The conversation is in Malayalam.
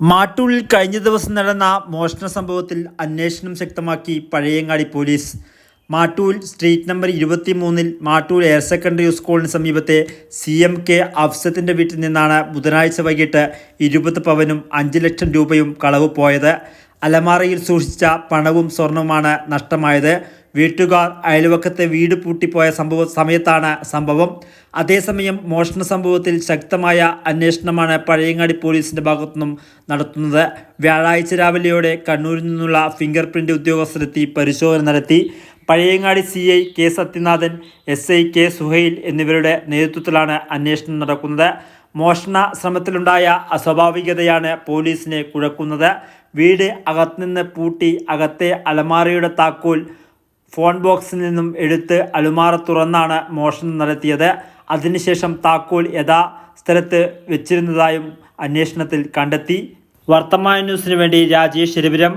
മാട്ടൂളിൽ കഴിഞ്ഞ ദിവസം നടന്ന മോഷണ സംഭവത്തിൽ അന്വേഷണം ശക്തമാക്കി Pazhayangadi police. Mattool street number ഇരുപത്തി മൂന്നിൽ മാട്ടൂൽ ഹയർ സെക്കൻഡറി സ്കൂളിന് സമീപത്തെ സി എം കെ അഫ്സത്തിന്റെ വീട്ടിൽ നിന്നാണ് ബുധനാഴ്ച വൈകിട്ട് ഇരുപത് പവനും അഞ്ച് ലക്ഷം രൂപയും കളവ് പോയത്. അലമാറയിൽ സൂക്ഷിച്ച പണവും സ്വർണവുമാണ് നഷ്ടമായത്. വീട്ടുകാർ അയൽവക്കത്തെ വീട് പൂട്ടിപ്പോയ സംഭവ സമയത്താണ് സംഭവം. അതേസമയം മോഷണ സംഭവത്തിൽ ശക്തമായ അന്വേഷണമാണ് പഴയങ്ങാടി പോലീസിന്റെ ഭാഗത്തുനിന്നും നടത്തുന്നത്. വ്യാഴാഴ്ച രാവിലെയോടെ കണ്ണൂരിൽ നിന്നുള്ള ഫിംഗർ പ്രിന്റ് ഉദ്യോഗസ്ഥരെത്തി പരിശോധന നടത്തി. Pazhayangadi C I K Sathyanathan S I K Suhail എന്നിവരുടെ നേതൃത്വത്തിലാണ് അന്വേഷണം നടക്കുന്നത്. മോഷണ ശ്രമത്തിലുണ്ടായ അസ്വാഭാവികതയാണ് പോലീസിനെ കുഴക്കുന്നത്. വീട് അകത്തുനിന്ന് പൂട്ടി അകത്തെ അലമാരയുടെ താക്കോൽ ഫോൺ ബോക്സിൽ നിന്നും എടുത്ത് അലുമാറ തുറന്നാണ് മോഷണം നടത്തിയത്. അതിനുശേഷം താക്കോൽ യഥാ സ്ഥലത്ത് വെച്ചിരുന്നതായും അന്വേഷണത്തിൽ കണ്ടെത്തി. വർത്തമാന ന്യൂസിന് വേണ്ടി രാജേഷ് രവിരം